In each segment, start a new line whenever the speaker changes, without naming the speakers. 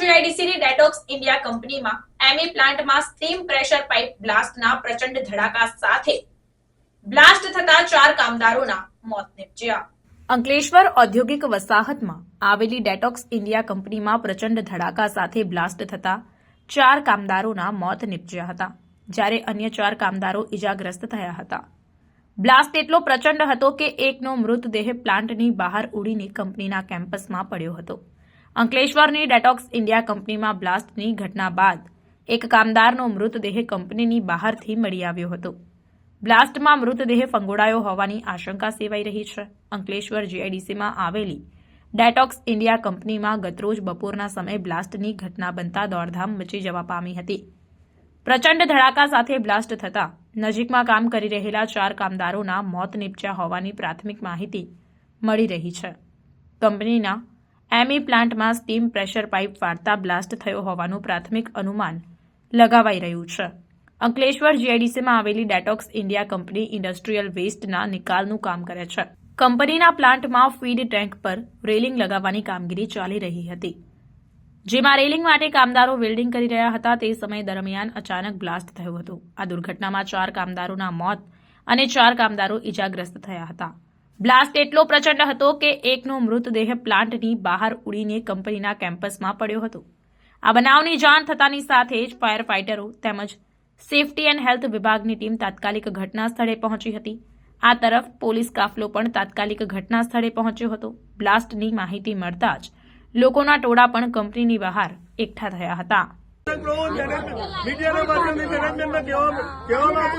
જીઆઈડીસીની Detox India કંપનીમાં M E પ્લાન્ટમાં steam pressure pipe બ્લાસ્ટના પ્રચંડ ધડાકા સાથે બ્લાસ્ટ થતા ચાર કામદારોના મોત નિપજ્યા. અંકલેશ્વર ઔદ્યોગિક વસાહતમાં આવેલી ડેટોક્સ ઇન્ડિયા કંપનીમાં પ્રચંડ ધડાકા સાથે બ્લાસ્ટ થતા ચાર કામદારોના મોત નિપજ્યા હતા, જ્યારે અન્ય ચાર કામદારો ઇજાગ્રસ્ત થયા હતા. બ્લાસ્ટ એટલો પ્રચંડ હતો કે એકનો મૃતદેહ પ્લાન્ટની બહાર ઉડીને કંપનીના કેમ્પસમાં પડ્યો હતો. અંકલેશ્વરની ડેટોક્સ ઇન્ડિયા કંપનીમાં બ્લાસ્ટની ઘટના બાદ એક કામદારનો મૃતદેહ કંપનીની બહારથી મળી આવ્યો હતો. બ્લાસ્ટમાં મૃતદેહ ફંગોળાયો હોવાની આશંકા સેવાઈ રહી છે. અંકલેશ્વર જીઆઈડીસીમાં આવેલી ડેટોક્સ ઇન્ડિયા કંપનીમાં ગતરોજ બપોરના સમયે બ્લાસ્ટની ઘટના બનતા દોડધામ મચી જવા પામી હતી. પ્રચંડ ધડાકા સાથે બ્લાસ્ટ થતા નજીકમાં કામ કરી રહેલા ચાર કામદારોના મોત નીપજ્યા હોવાની પ્રાથમિક માહિતી મળી રહી છે. કંપનીના એમઈ પ્લાન્ટમાં સ્ટીમ પ્રેશર પાઇપ ફાટતા બ્લાસ્ટ થયો હોવાનું પ્રાથમિક અનુમાન લગાવાઈ રહ્યું છે. અંકલેશ્વર જીઆઈડીસીમાં આવેલી ડેટોક્સ ઇન્ડિયા કંપની ઇન્ડસ્ટ્રીયલ વેસ્ટના નિકાલનું કામ કરે છે. કંપનીના પ્લાન્ટમાં ફીડ ટેન્ક પર રેલિંગ લગાવવાની કામગીરી ચાલી રહી હતી. જેમાં રેલિંગ માટે કામદારો વેલ્ડિંગ કરી રહ્યા હતા તે સમય દરમિયાન અચાનક બ્લાસ્ટ થયું હતું. આ દુર્ઘટનામાં ચાર કામદારોના મોત અને ચાર કામદારો ઇજાગ્રસ્ત થયા હતા. બ્લાસ્ટ એટલો પ્રચંડ હતો કે એકનો મૃતદેહ પ્લાન્ટની બહાર ઉડીને કંપનીના કેમ્પસમાં પડ્યો હતો. આ બનાવની જાણ થતાની સાથે જ ફાયર ફાઇટરો તેમજ સેફટી એન્ડ હેલ્થ વિભાગની ટીમ તાત્કાલિક ઘટના સ્થળે પહોંચી હતી. આ તરફ પોલીસ કાફલો પણ તાત્કાલિક ઘટના સ્થળે પહોંચ્યો હતો. બ્લાસ્ટની માહિતી મળતા જ લોકોના ટોળા પણ કંપનીની બહાર એકઠા થયા હતા.
મીડિયાના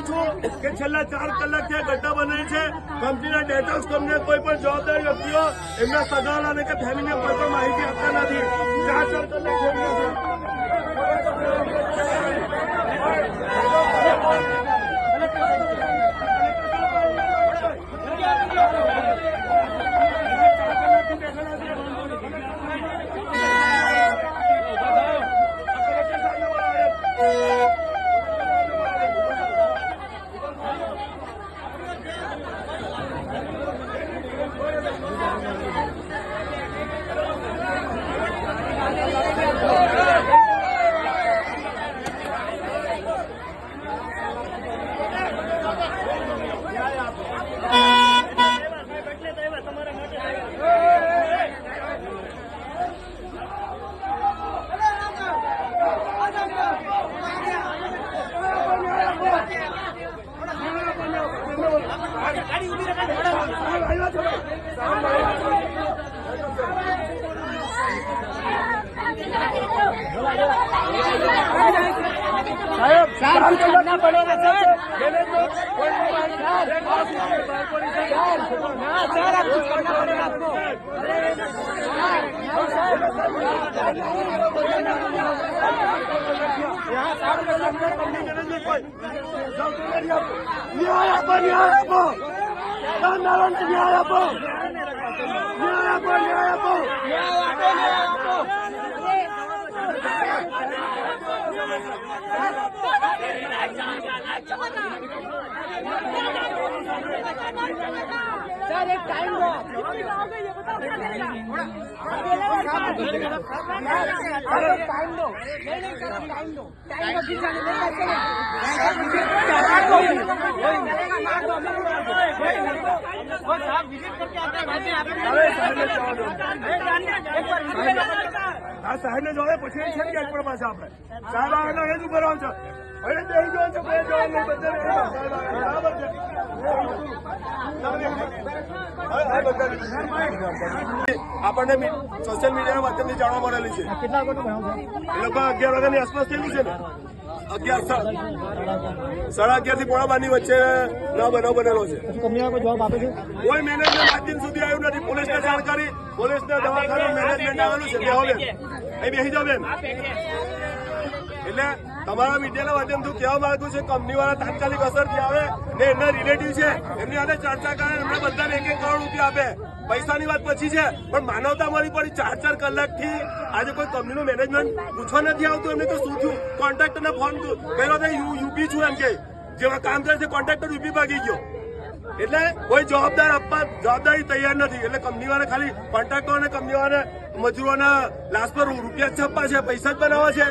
છું કે છેલ્લા ચાર કલાકથી આ ઘટના બનાવી છે, કંપનીના ડેટોક્સ કંપનીના કોઈ પણ જવાબદાર વ્યક્તિઓ એમના સગાવાલાને કે ફેમિલીને કોઈ પણ માહિતી આપતા નથી. ચાર ચાર કલાક થઈ ગયા છે સાહેબ ચાર કલાકના પડેલા છે ન્યાય આપો ન્યાય આપો કામદારોને ન્યાય આપો ન્યાય આપો ન્યાય આપો ન્યાય આપો
सर एक टाइम दो टाइम दो नहीं नहीं सर टाइम दो टाइम दो किसी ने नहीं
આ સાહેબ ને જોવે પછી છે ને પણ પાછા આપણે. સાહેબ આને એ જ ઊભો રહ્યો છે. અરે બે જો છો બે જો નહીં બધા બરાબર છે. આપણને સોશિયલ મીડિયાના માધ્યમથી જાણવા મળેલી છે. લગભગ અગિયાર વાગ્યાની આસપાસ થયેલું છે ને. અગિયાર સાડા અગિયારથી પોણા બારની વચ્ચે ન બનાવ બનેલો છે. કોઈ મેનેજમેન્ટ આજ દિન સુધી આવ્યું નથી. પોલીસને જાણ કરી પોલીસને દવાખાનું મેનેજમેન્ટ આવેલું છે. બેહો બેન અહીં બેસી જાઓ બેન. એટલે તમારા મીડિયાના માધ્યમથી કહેવા માંગુ છે કંપની વાળા તાત્કાલિક અસરથી આવે ને એમના રિલેટિવ છે એમની સાથે ચર્ચા કરે એમને બધાને એક એક કરોડ રૂપિયા આપે. પૈસાની વાત પછી છે પણ માનવતા મળી પડી ચાર ચાર કલાકથી આજે કોઈ કંપનીનું મેનેજમેન્ટ પૂછવા નથી આવતું એમને તો શું થયું? કોન્ટ્રાક્ટરને ફોન કર્યો યુપી છું એમ કે જેમાં કામ કરે છે કોન્ટ્રાક્ટર યુપી ભાગી ગયો. એટલે કોઈ જવાબદાર આપવા જવાબદારી તૈયાર નથી. એટલે કંપનીવાળા ખાલી કોન્ટ્રાક્ટરો અને કંપનીવાળાને મજૂરોના લાશ પર રૂપિયા જ છાપવા છે પૈસા જ બનાવવા છે.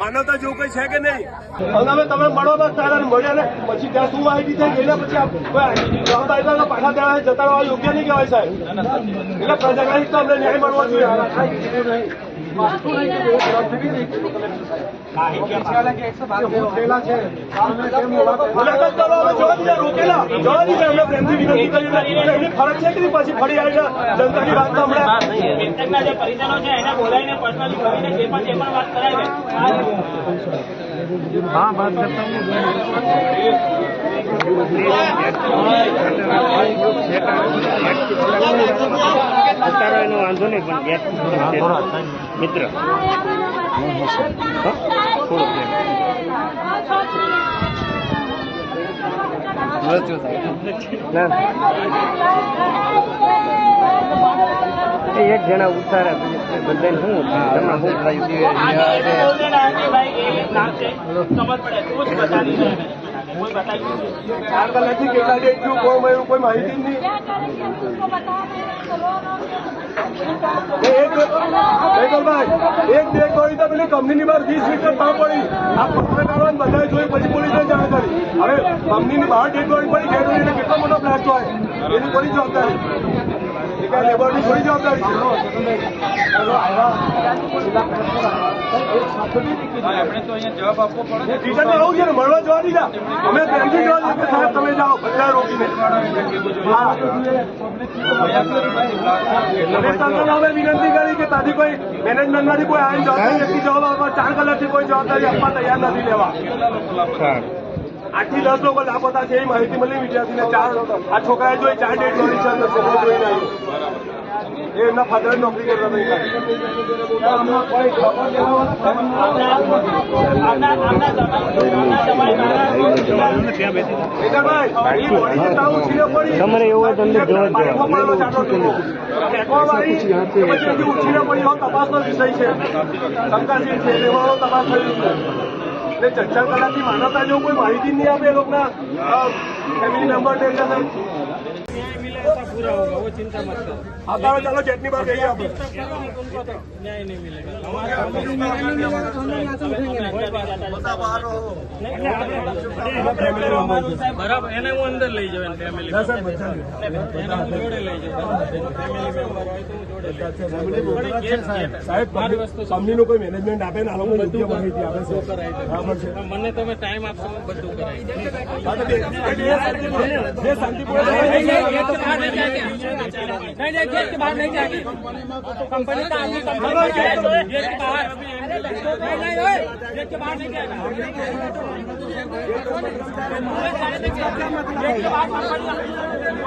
માનવતા જેવું કઈ છે કે નહીં? હવે તમે મળો તો સારા મળ્યા ને પછી ત્યાં શું માહિતી થઈ એટલે પછી જવાબદારી પાછા ત્યાં જતા રહેવા યોગ્ય નહીં કહેવાય સાહેબ. એટલે પ્રજાના તો અમને ન્યાય મળવો જોઈએ. ફરી આવી જનતાની વાત સાંભળે
પણ વાત કરાય
ઉતારો એનો વાંધો નહીં, પણ મિત્ર હા? એક જણા ઉતારે બધાને શું તમારે શું થયું
નથી
કેટલા ડેટ થયું કોઈ મળ્યું કોઈ માહિતી નહીં એ એક ભાઈ એક તો પેલી કંપનીની બહાર વીસ મીટર ભાવ પડી. આ પત્રકારો બધા જોઈ પછી પોલીસને જાણ કરી હવે કંપનીની બહાર ડેટ કરી પડી ગેટ કરીને કેટલો મોટો બ્લાસ્ટ હોય, એની કોની જવાબદારી. લેબરની થોડી જવાબદારી છે. ટીચરને આવું છે ને મળવા જવા દીધા અમે પ્રેમથી જવા દીધા સાહેબ તમે જાઓ બધા રોકીને. અમે વિનંતી કરી કે ત્યાંથી કોઈ મેનેજમેન્ટમાંથી કોઈ આવીને જવાબદારી વ્યક્તિ જવાબ આપવા ચાર કલાકથી કોઈ જવાબદારી આપવા તૈયાર નથી લેવા. આઠથી દસ લોકો લાપતા છે એ માહિતી મળી વિદ્યાર્થીને ચાર આ છોકરાએ જોઈ ચાર ડેટ જોઈ છે છોકરો જોઈને આવ્યો એ એમના ફાધર નોકરી કરતા
તમારે એવું હોય તમને અંદર જોવા જ
પાઇપમાં પાડો ચાટો થયો. ફેંકવામાં આવી, પછી હજી ઉછીને પડી એવો તપાસનો વિષય છે. શંકાશીલ છે. એમાં તપાસ થયું છે. એટલે ચર્ચા કરવાથી માનવતા જેવું કોઈ માહિતી નહીં આપે એ લોકોના. ફેમિલી મેમ્બર
બરાબર એને હું અંદર લઈ જાઉં ફેમિલી જોડે લઈ જાઉં ફેમિલી મેમ્બર હોય તો હું જોડે લઈ જાઉં
સાહેબ કંપનીનું કોઈ મેનેજમેન્ટ આપે ને આ લોકો યોગ્ય માહિતી આપે છે બરાબર છે
મને તમે ટાઈમ આપશો હું બધું કરાવી
હા, તો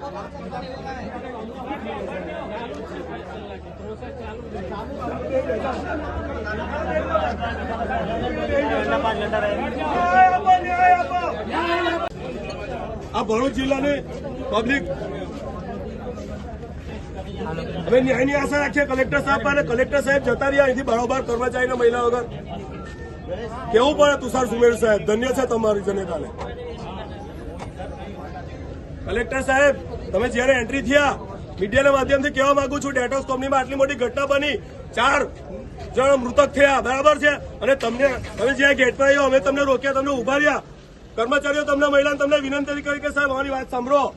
આ ભરૂચ જિલ્લાની પબ્લિક હવે ન્યાયની આશા રાખીએ કલેક્ટર સાહેબ અને કલેક્ટર સાહેબ જતા રહ્યા, અહીંથી બરોબર કર્મચારીને મહિલા વગર. કેવું પડે તુષાર સુમેર સાહેબ? ધન્ય છે તમારી જનેતાને. કલેક્ટર સાહેબ, તમે જયારે એન્ટ્રી થયા, મીડિયાના માધ્યમથી કહેવા માંગુ છું ડેટોસ કંપનીમાં આટલી મોટી ઘટના બની, ચાર જણ મૃતક થયા, બરાબર છે? અને તમને, તમે જ્યાં ગેટ પર આવ્યો, અમે તમને રોક્યા, તમને ઊભા રહ્યા. કર્મચારીઓ તમને, મહિલાને તમને વિનંતી કરી કે, સાહેબ, અમારી વાત સાંભળો.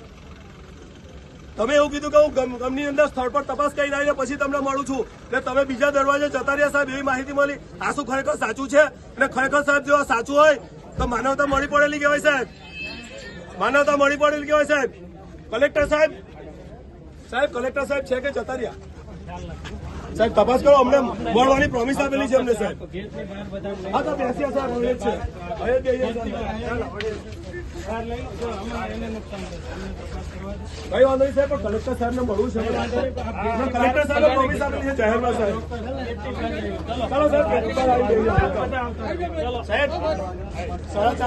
તમે એવું કીધું કે હું ગમ- ગમની અંદર સ્થળ પર તપાસ કરી આવીને પછી તમને મળું છું. એટલે તમે બીજા દરવાજે જતા રહ્યા, સાહેબ, એવી માહિતી મળી. આ શું ખરેખર સાચું છે? અને ખરેખર સાહેબ, જો સાચું હોય, તો માનવતા મળી પડેલી કહેવાય, સાહેબ. માનવતા મળી પડેલી કહેવાય સાહેબ. કલેક્ટર સાહેબ. સાહેબ, કલેક્ટર સાહેબ છે કે જતા રહ્યા સાહેબ, તપાસ કરો, અમને મળવાની પ્રોમિસ આપેલી છે અમને, સાહેબ. હા, તો બેસી સાહેબ સાહેબ. કઈ વાંધો નહીં, સાહેબ, પણ કલેક્ટર સાહેબને મળવું છે. કલેક્ટર સાહેબ પ્રોમિસ આપેલી છે જાહેરમાં, સાહેબ. ચાલો, સાહેબ. સાહેબ